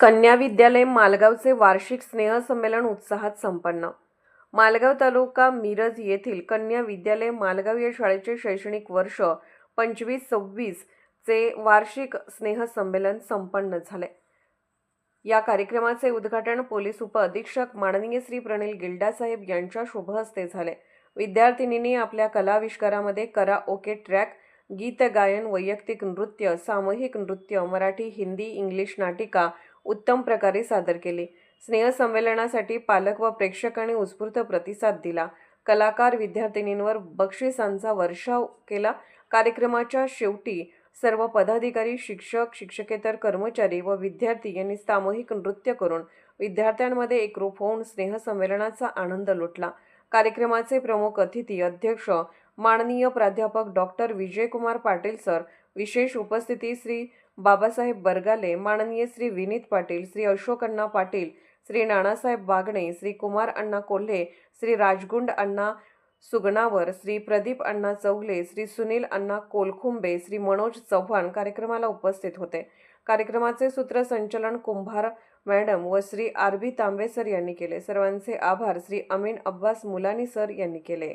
कन्या विद्यालय मालगावचे वार्षिक स्नेहसंमेलन उत्साहात संपन्न. मालगाव तालुका मिरज येथील कन्या विद्यालय मालगाव या शाळेचे शैक्षणिक वर्ष पंचवीस सव्वीस चे वार्षिक स्नेहसंमेलन संपन्न झाले. या कार्यक्रमाचे उद्घाटन पोलीस उपअधीक्षक माननीय श्री प्रणील गिल्डासाहेब यांच्या शुभहस्ते झाले. विद्यार्थिनींनी आपल्या कलाविष्कारामध्ये करा ओके ट्रॅक गीत गायन वैयक्तिक नृत्य सामूहिक नृत्य मराठी हिंदी इंग्लिश नाटिका उत्तम प्रकारे सादर केली. स्नेहसंमेलनासाठी पालक व प्रेक्षकांनी उत्स्फूर्त प्रतिसाद दिला. कलाकार विद्यार्थिनींवर बक्षिसांचा वर्षाव केला. कार्यक्रमाच्या शेवटी सर्व पदाधिकारी शिक्षक शिक्षकेतर कर्मचारी व विद्यार्थी यांनी सामूहिक नृत्य करून विद्यार्थ्यांमध्ये एकरूप होऊन स्नेहसंमेलनाचा आनंद लुटला. कार्यक्रमाचे प्रमुख अतिथी अध्यक्ष माननीय प्राध्यापक डॉक्टर विजयकुमार पाटील सर विशेष उपस्थिती श्री बाबासाहेब बरगाले माननीय श्री विनीत पाटील श्री अशोक अण्णा पाटील श्री नानासाहेब बागणे श्री कुमार अण्णा कोल्हे श्री राजगुंड अण्णा सुगणावर श्री प्रदीप अण्णा चौगले श्री सुनील अण्णा कोलखुंबे श्री मनोज चव्हाण कार्यक्रमाला उपस्थित होते. कार्यक्रमाचे सूत्रसंचलन कुंभार मॅडम व Shri R B Tambe sir यांनी केले. सर्वांचे आभार श्री अमीन अब्बास मुलानी सर यांनी केले.